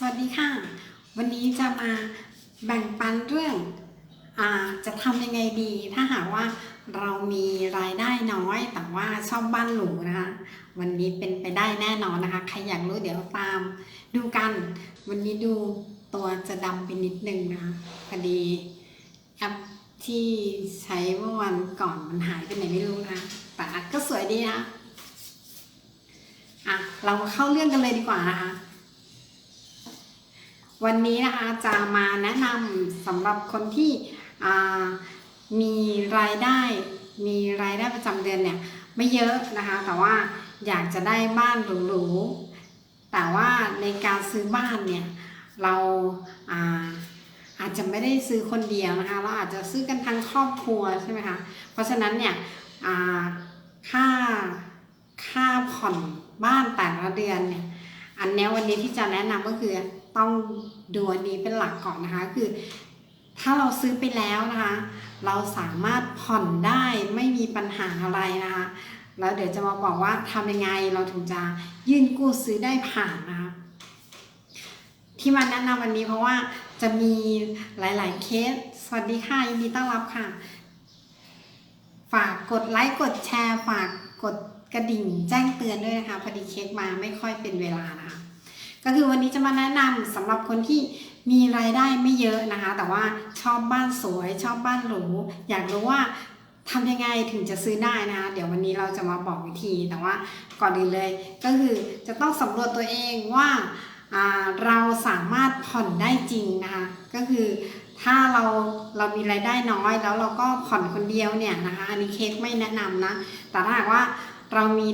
สวัสดีค่ะ วันนี้จะมาแบ่งปันเรื่องอจะทำยังไงดี ถ้าหากว่าเรามีรายได้น้อย แต่ว่าชอบบ้านหรูนะคะ วันนี้เป็นไปได้แน่นอนนะคะ ใครอยากรู้เดี๋ยวตาม ดูกัน วันนี้ดูตัวจะดำไปนิดนึงนะคะพอดีแอปที่ใช้เมื่อวันก่อนมันหายไปไหนไม่รู้นะคะแต่ก็สวยดีนะอะเราเข้าเรื่องกันเลยดีกว่านะคะ วันนี้นะคะจะมาแนะนำสำหรับคนที่มีรายได้ มีรายได้ประจำเดือนเนี่ยไม่เยอะนะคะ แต่ว่าอยากจะได้บ้านหรูๆแต่ว่าในการซื้อบ้านเนี่ยเราอาอาจจะไม่ได้ซื้อคนเดียวนะคะ เราอาจจะซื้อกันทั้งครอบครัวใช่ไหมคะเพราะฉะนั้นเนี่ยค่าค่าผ่อนบ้านแต่ละเดือนเนี่ยอันนี้วันนี้ที่จะแนะนำก็คือ ต้องดูอันนี้เป็นหลักก่อนนะคะ คือ ถ้าเราซื้อไปแล้วนะคะ เราสามารถผ่อนได้ไม่มีปัญหาอะไรนะคะแล้วเดี๋ยวจะมาบอกว่าทำยังไงเราถึงจะยื่นกู้ซื้อได้ผ่านนะคะที่มาแนะนำวันนี้เพราะว่าจะมีหลาย ๆ เคส สวัสดีค่ะยินดีต้อนรับค่ะ ฝากกดไลค์กดแชร์ ฝากกดกระดิ่งแจ้งเตือนด้วยนะคะพอดีเช็คมาไม่ค่อยเป็นเวลานะคะ ก็คือวันนี้จะมาแนะนำสำหรับคนที่มีรายได้ไม่เยอะนะคะ แต่ว่าชอบบ้านสวยชอบบ้านหรูอยากรู้ว่าทำยังไงถึงจะซื้อได้นะคะ เดี๋ยววันนี้เราจะมาบอกวิธีแต่ว่าก่อนอื่นเลย ก็คือจะต้องสำรวจตัวเองว่าอ่าเราสามารถผ่อนได้จริงนะคะก็คือถ้าเราเรามีรายได้น้อยแล้วเราก็ผ่อนคนเดียวเนี่ยนะคะอันนี้เค้กไม่แนะนำนะแต่ถ้าหากว่า เรามี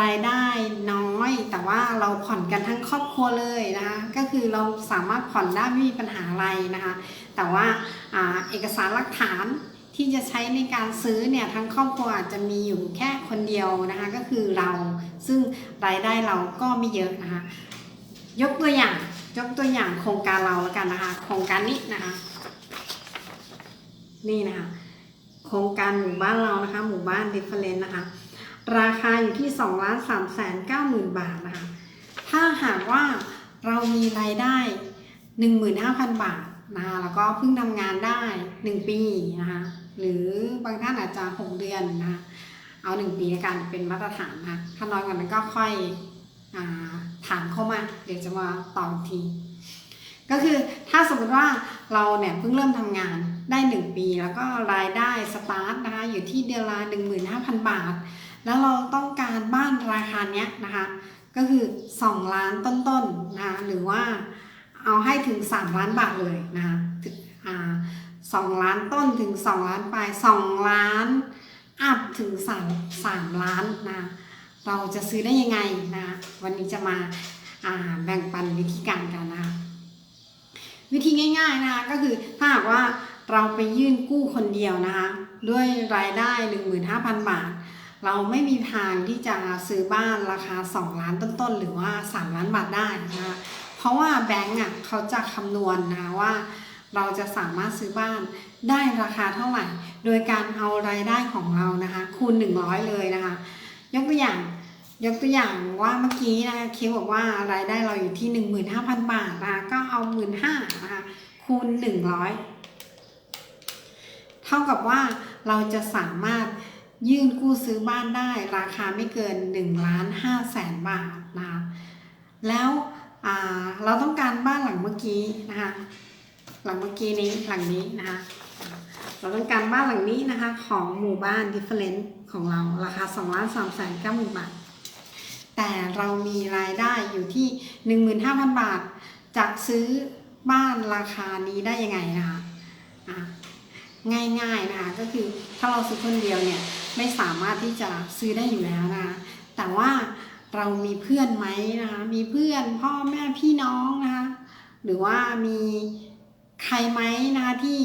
รายได้น้อย แต่ว่าเราผ่อนกันทั้งครอบครัวเลยนะคะ ก็คือเราสามารถผ่อนได้ไม่มีปัญหาอะไรนะคะ แต่ว่าอเอกสารหลักฐานที่จะใช้ในการซื้อเนี่ยทั้งครอบครัวอาจจะมีอยู่แค่คนเดียวนะคะ ก็คือเราซึ่งรายได้เราก็ไม่เยอะนะคะ ยกตัวอย่างยกตัวอย่างโครงการเราแล้วกันนะคะ โครงการนี้นะคะ นี่นะคะ โครงการหมู่บ้านเรานะคะ หมู่บ้าน different นะคะ ราคาอยู่ที่2ล้าน3แสน9หมื่นบาทนะคะ ถ้าหากว่าเรามีรายได้ 15,000 บาทนะคะแล้วก็เพิ่งทำงานได้ 1 ปีนะคะหรือบางท่านอาจจะ 6 เดือนนะคะเอา 1 ปีในการเป็นมาตรฐานนะคะถ้าน้อยกว่านั้นก็ค่อยอาถามเข้ามา เดี๋ยวจะมาตอบที ก็คือถ้าสมมติว่าเราเนี่ยเพิ่งเริ่มทำงานได้ 1 ปี แล้วก็รายได้สตาร์ทนะคะอยู่ที่เดือนละ15,000 บาท แล้วเราต้องการบ้านราคาเนี้ยนะคะ ก็คือ 2 ล้านต้นๆนะคะหรือว่าเอาให้ถึง 3 ล้านบาทเลยนะคะถึงอ่าสองล้านต้นถึง 2 ล้านปลาย2ล้านอัพถึง3 3ล้านนะเราจะซื้อได้ยังไงนะวันนี้จะมาอ่าแบ่งปันวิธีการกันนะคะวิธีง่ายๆนะคะก็คือถ้าหากว่าเราไปยื่นกู้คนเดียวนะคะด้วยรายได้ 15,000 บาท เราไม่มีทางที่จะซื้อบ้านราคา 2 ล้านต้นๆ หรือว่า 3 ล้านบาทได้นะคะเพราะว่าแบงก์อะเขาจะคำนวณนะคะว่า เราจะสามารถซื้อบ้านได้ราคาเท่าไหร่ โดยการเอารายได้ของเรานะคะคูณ 100 เลยนะคะ ยกตัวอย่างยกตัวอย่างว่าเมื่อกี้นะคะเคบอกว่ารายได้เราอยู่ที่ 15,000 บาทนะคะก็เอา 15,000นะคะคูณ 100 เท่ากับว่าเราจะสามารถ ยื่นกู้ซื้อบ้านได้ราคาไม่เกิน1ล้าน5แสนบาทนะคะแล้วเราต้องการบ้านหลังเมื่อกี้นะคะหลังเมื่อกี้นี้หลังนี้นะคะเราต้องการบ้านหลังนี้นะคะของหมู่บ้าน different ของเราราคา2ล้าน3แสน9หมื่นบาท แต่เรามีรายได้อยู่ที่ 15,000 บาทจะซื้อบ้านราคานี้ได้ยังไงนะคะ ง่ายๆนะคะก็คือถ้าเราซื้อคนเดียวเนี่ยไม่สามารถที่จะซื้อได้อยู่แล้วนะคะแต่ว่าเรามีเพื่อนไหมนะคะมีเพื่อนพ่อแม่พี่น้องนะคะหรือว่ามีใครไหมนะคะที่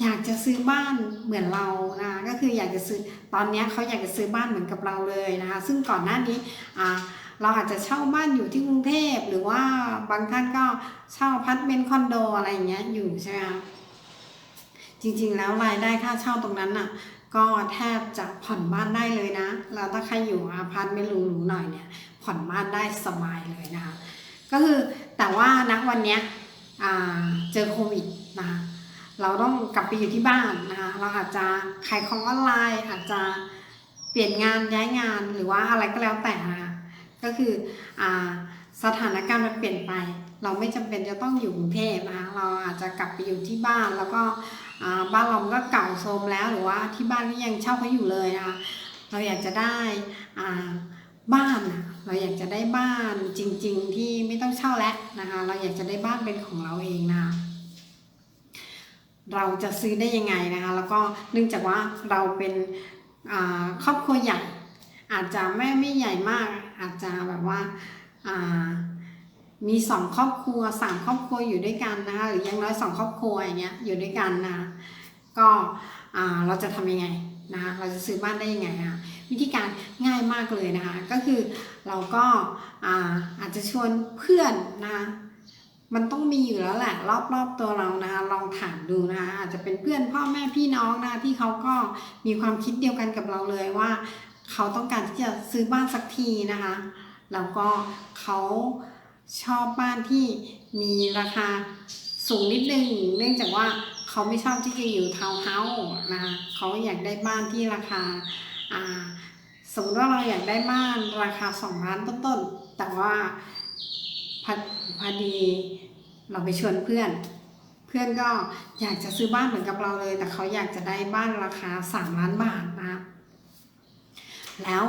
อยากจะซื้อบ้านเหมือนเรานะะก็คืออยากจะซื้อตอนนี้เขาอยากจะซื้อบ้านเหมือนกับเราเลยนะคะซึ่งก่อนหน้านี้อ่าเราอาจจะเช่าบ้านอยู่ที่กรุงเทพ หรือว่าบางท่านก็เช่าพาร์ตเมนคอนโดอะไรอย่างเงี้ยอยู่ใช่ไหมคะ จริงๆ แล้วรายได้ค่าเช่าตรงนั้นน่ะ ก็แทบจะผ่อนบ้านได้เลยนะ แล้วถ้าใครอยู่อพาร์ตเมนต์หรูๆหน่อยเนี่ย ผ่อนบ้านได้สบายเลยนะคะ ก็คือแต่ว่าณวันเนี้ยเจอโควิดนะคะเราต้องกลับไปอยู่ที่บ้านนะคะเราอาจจะขายของออนไลน์อาจจะเปลี่ยนงานย้ายงานหรือว่าอะไรก็แล้วแต่นะคะก็คืออ่า สถานการณ์มันเปลี่ยนไป เราไม่จำเป็นจะต้องอยู่กรุงเทพนะคะเราอาจจะกลับไปอยู่ที่บ้านแล้วก็บ้านเราก็เก่าโทรมแล้วหรือว่าที่บ้านก็ยังเช่าเขาอยู่เลยนะคะเราอยากจะได้บ้านอะเราอยากจะได้บ้านจริง ๆ ที่ไม่ต้องเช่าแล้วนะคะเราอยากจะได้บ้านเป็นของเราเองนะคะเราจะซื้อได้ยังไงนะคะแล้วก็เนื่องจากว่าเราเป็นครอบครัวใหญ่ อาจจะไม่ไม่ใหญ่มาก อาจจะแบบว่า มีสองครอบครัวสามครอบครัวอยู่ด้วยกันนะคะหรืออยังน้อยสองครอบครัวอย่างเงี้ยอยู่ด้วยกันนะก็เราจะทำยังไงนะคะเราจะซื้อบ้านได้ยังไงอะวิธีการง่ายมากเลยนะคะ ก็คือเราก็อาอาจจะชวนเพื่อนนะคะมันต้องมีอยู่แล้วแหละ รอบๆตัวเรานะคะลองถามดูนะคะอาจจะเป็นเพื่อนพ่อแม่พี่น้องนะที่เขาก็มีความคิดเดียวกันกับเราเลยว่า เขาต้องการที่จะซื้อบ้านสักทีนะคะ แล้วก็เขาชอบบ้านที่มีราคาสูงนิดนึง เนื่องจากว่าเขาไม่ชอบที่จะอยู่ทาวน์เฮาส์นะคะเขาอยากได้บ้านที่ราคาอ่าสมมติว่าเราอยากได้บ้านราคาสองล้านต้นๆ แต่ว่าพอพอดีเราไปชวนเพื่อน เพื่อนก็อยากจะซื้อบ้านเหมือนกับเราเลย แต่เขาอยากจะได้บ้านราคาสามล้านบาทนะคะแล้ว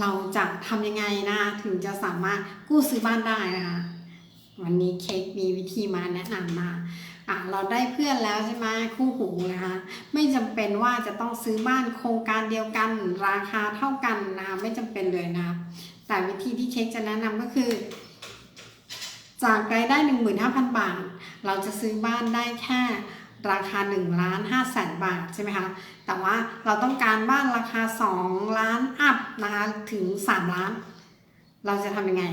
เราจะทำยังไงนะถึงจะสามารถกู้ซื้อบ้านได้นะคะวันนี้เค้กมีวิธีมาแนะนำมาอะเราได้เพื่อนแล้วใช่ไหมคู่หูนะคะไม่จำเป็นว่าจะต้องซื้อบ้านโครงการเดียวกัน ราคาเท่ากันนะคะไม่จำเป็นเลยนะแต่วิธีที่เค้กจะแนะนำก็คือ จากรายได้ 15,000 บาท เราจะซื้อบ้านได้แค่ ราคา1ล้าน5แสนบาทใช่ไหมคะ แต่ว่าเราต้องการบ้านราคา 2 ล้านอัพนะคะถึง 3 ล้าน เราจะทำยังไง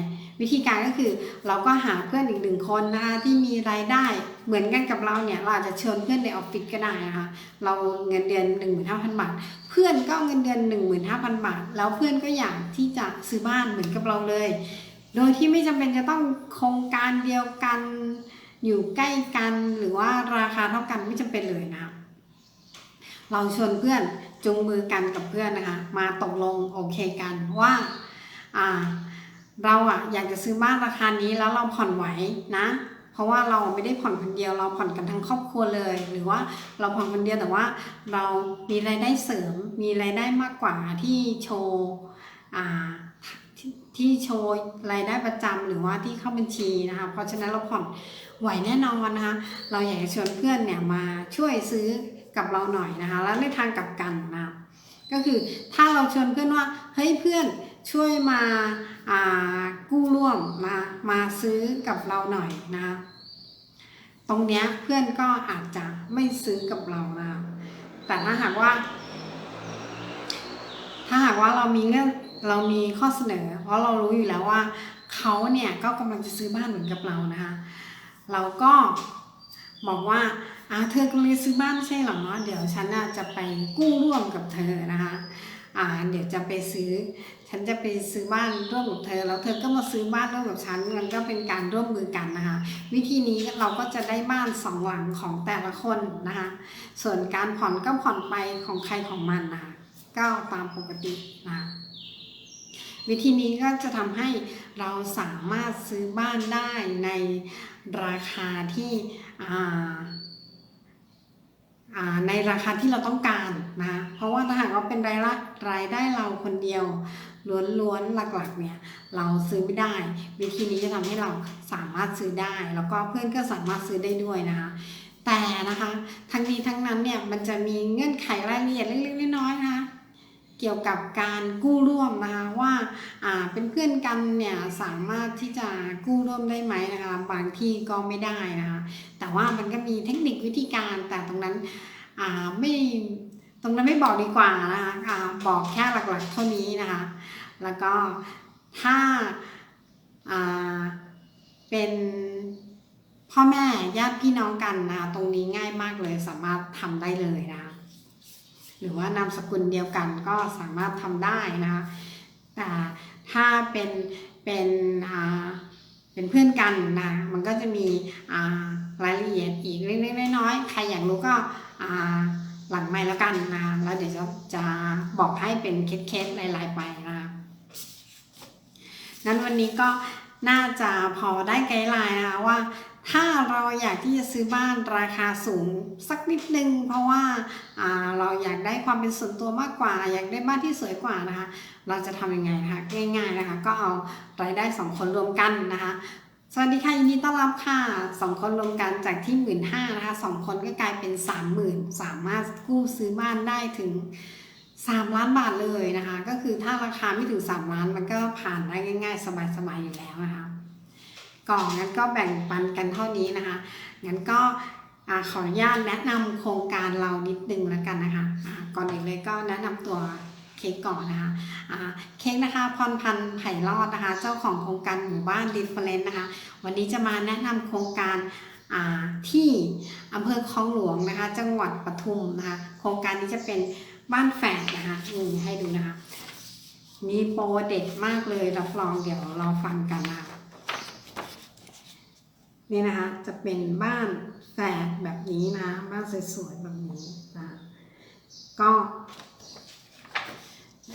วิธีการก็คือเราก็หาเพื่อนอีกหนึ่งคนนะคะที่มีรายได้เหมือนกันกับเราเนี่ยเราอาจจะเชิญเพื่อนในออฟฟิศก็ได้นะคะเราเงินเดือน 15,000 บาท เพื่อนก็เงินเดือน 15,000 บาท แล้วเพื่อนก็อยากที่จะซื้อบ้านเหมือนกับเราเลย โดยที่ไม่จำเป็นจะต้องโครงการเดียวกัน อยู่ใกล้กันหรือว่าราคาเท่ากันไม่จำเป็นเลยนะคะเราชวนเพื่อนจูงมือกันกับเพื่อนนะคะ มาตกลงโอเคกันว่าอ่าเราอะอยากจะซื้อบ้านราคานี้แล้วเราผ่อนไหวนะ เพราะว่าเราไม่ได้ผ่อนคนเดียวเราผ่อนกันทั้งครอบครัวเลย หรือว่าเราผ่อนคนเดียวแต่ว่า เรามีรายได้เสริม มีรายได้มากกว่าที่โชว์อ่าที่ที่โชว์รายได้ประจำหรือว่าที่เข้าบัญชีนะคะ เพราะฉะนั้นเราผ่อน ไหวแน่นอนนะคะ เราอยากจะชวนเพื่อนเนี่ยมาช่วยซื้อกับเราหน่อยนะคะ แล้วในทางกลับกันนะก็คือถ้าเราชวนเพื่อนว่าเฮ้ยเพื่อนช่วยมาากู้ร่วมมามาซื้อกับเราหน่อยนะ ตรงเนี้ยเพื่อนก็อาจจะไม่ซื้อกับเรานะแต่ถ้าหากว่า ถ้าหากว่าเรามีเงื่อนเรามีข้อเสนอ เพราะเรารู้อยู่แล้วว่าเขาเนี่ยก็กำลังจะซื้อบ้านเหมือนกับเรานะคะ เราก็บอกว่าอ่าเธอกำลังซื้อบ้านไม่ใช่เหรอเดี๋ยวฉันะจะไปกู้ร่วมกับเธอนะคะอ่าเดี๋ยวจะไปซื้อ ฉันจะไปซื้อบ้านร่วมกับเธอ แล้วเธอก็มาซื้อบ้านร่วมกับฉันมันก็เป็นการร่วมมือกันนะคะ วิธีนี้เราก็จะได้บ้านสองหลังของแต่ละคนนะคะ ส่วนการผ่อนก็ผ่อนไปของใครของมันนะคะก็ตามปกตินะคะวิธีนี้ก็จะทำให้เราสามารถซื้อบ้านได้ใน ราคาที่ในราคาที่เราต้องการนะเพราะว่าถ้าหากว่าเป็นรายละรายได้เราคนเดียวล้วนๆหลักๆเนี่ยเราซื้อไม่ได้ วิธีนี้จะทำให้เราสามารถซื้อได้ แล้วก็เพื่อนก็สามารถซื้อได้ด้วยนะคะแต่นะคะทั้งนี้ทั้งนั้นเนี่ยมันจะมีเงื่อนไขรายละเอียดเล็กๆน้อยๆนะคะ เกี่ยวกับการกู้ร่วมนะคะว่าอ่าเป็นเพื่อนกันเนี่ยสามารถที่จะกู้ร่วมได้ไหมนะคะบางที่ก็ไม่ได้นะคะแต่ว่ามันก็มีเทคนิควิธีการแต่ตรงนั้นอ่าไม่ตรงนั้นไม่บอกดีกว่านะคะอ่าบอกแค่หลักๆเท่านี้นะคะแล้วก็ถ้าอ่าเป็นพ่อแม่ญาติพี่น้องกันนะตรงนี้ง่ายมากเลยสามารถทำได้เลยนะคะ หรือว่านามสกุลเดียวกันก็สามารถทำได้นะคะแต่ถ้าเป็นเป็นอ่าเป็นเพื่อนกันนะมันก็จะมีอ่ารายละเอียดอีกเล็กๆน้อยๆใครอยากรู้ก็อ่าหลังไม่แล้วกันนะแล้วเดี๋ยวจะจะบอกให้เป็นเคสๆรายๆไปนะคะงั้นวันนี้ก็น่าจะพอได้ไกด์ไลน์นะคะว่า ถ้าเราอยากที่จะซื้อบ้านราคาสูงสักนิดนึง เพราะว่าเราอยากได้ความเป็นส่วนตัวมากกว่า อยากได้บ้านที่สวยกว่านะคะ เราจะทำยังไงนะคะง่ายๆนะคะ ก็เอารายได้สองคนรวมกันนะคะสวัสดีค่ะยินดีต้อนรับค่ะสองคนรวมกันจากที่หมื่นห้านะคะสองคนก็กลายเป็นสามหมื่นสามารถกู้ซื้อบ้านได้ถึงสามล้านบาทเลยนะคะ ก็คือถ้าราคาไม่ถึงสามล้านมันก็ผ่านได้ง่าย ๆ สบายๆอยู่แล้วนะคะ ก่อนงั้นก็แบ่งปันกันเท่านี้นะคะ งั้นก็ขออนุญาตแนะนำโครงการเรานิดนึงแล้วกันนะคะอ่าก่อนอื่นเลยก็แนะนำตัวเค้กก่อนนะคะเค้กนะคะพรพันธ์ไผ่รอดนะคะ เจ้าของโครงการหมู่บ้านดิฟเฟรนนะคะ วันนี้จะมาแนะนำโครงการที่อำเภอคลองหลวงนะคะ จังหวัดปทุมนะคะ โครงการนี้จะเป็นบ้านแฝดนะคะนี่ให้ดูนะคะ มีโปรเด็ดมากเลยรับรองเดี๋ยวเราฟังกันนะคะ นี่นะคะจะเป็นบ้านแฝดแบบนี้นะ บ้านสวยๆแบบนี้นะคะก็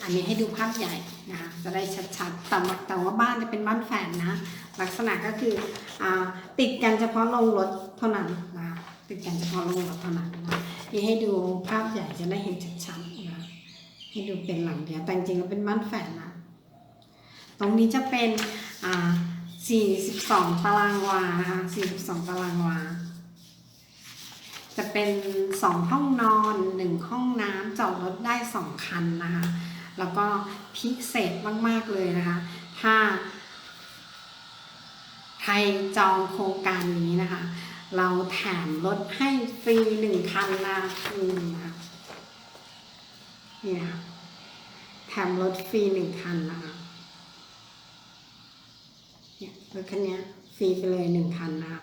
อันนี้ให้ดูภาพใหญ่นะคะจะได้ชัดๆแต่แต่ว่าบ้านจะเป็นบ้านแฝดนะ ลักษณะก็คืออติดกันเฉพาะลงรถเท่านั้นนะคะติดกันเฉพาะลงรถเท่านั้นนะนี่ให้ดูภาพใหญ่จะได้เห็นชัดๆนะให้ดูเป็นหลังเดียวแต่จริงๆแล้วเป็นบ้านแฝดนะ ตรงนี้จะเป็นอ่า 42 ตารางวานะคะ42 ตารางวา จะเป็น 2 ห้องนอน 1 ห้องน้ำจอดรถได้ 2 คันนะคะ แล้วก็พิเศษมาก ๆ เลยนะคะ ถ้าใครจองโครงการนี้นะคะ เราแถมรถให้ฟรีหนึ่งคันนะนี่นะคะนี่นะคะแถมรถฟรีหนึ่งคันนะคะเนี่ย รถคันนี้ฟรีไปเลยหนึ่งคันนะคะ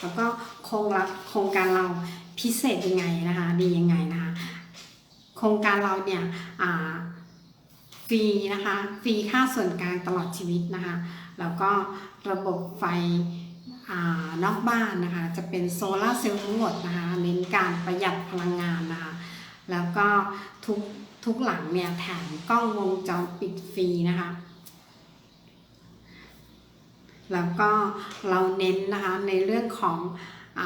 แล้วก็โครงรับโครงการเราพิเศษยังไงนะคะดียังไงนะคะโครงการเราเนี่ยฟรีนะคะฟรีค่าส่วนกลางตลอดชีวิตนะคะแล้วก็ระบบไฟอนอกบ้านนะคะจะเป็นโซลาเซลล์ทั้งหมดนะคะเน้นการประหยัดพลังงานนะคะแล้วก็ทุกทุกหลังเนี่ยแถมกล้องวงจรปิดฟรีนะคะ แล้วก็เราเน้นนะคะในเรื่องของอ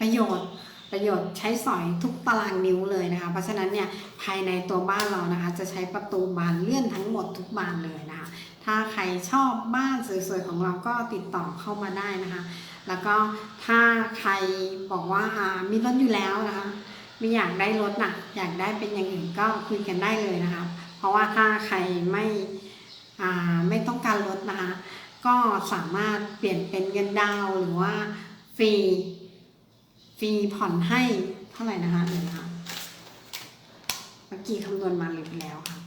ประโยชน์ประโยชน์ใช้สอยทุกตารางนิ้วเลยนะคะ เพราะฉะนั้นเนี่ยภายในตัวบ้านเรานะคะจะใช้ประตูบานเลื่อนทั้งหมดทุกบานเลยนะคะ ถ้าใครชอบบ้านสวยๆของเราก็ติดต่อเข้ามาได้นะคะ แล้วก็ถ้าใครบอกว่าอ่ามีรถอยู่แล้วนะคะไม่อยากได้รถนะอยากได้เป็นอย่างอื่นก็คุยกันได้เลยนะคะ เพราะว่าถ้าใครไม่ไม่ต้องการรถนะคะ ก็สามารถเปลี่ยนเป็นเงินดาวหรือว่าฟรีฟรีผ่อนให้เท่าไหร่นะคะเดี๋ยวนะคะเมื่อกี้คำนวณมาลืมแล้วค่ะ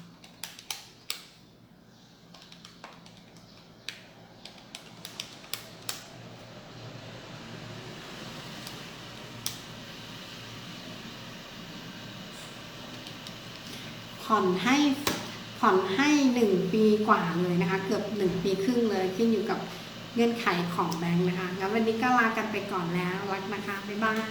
ผ่อนให้ ผ่อนให้หนึ่งปีกว่าเลยนะคะ เกือบหนึ่งปีครึ่งเลยขึ้นอยู่กับเงื่อนไขของแบงค์นะคะงั้นวันนี้ก็ลากันไปก่อนแล้ว รักนะคะ บ๊ายบาย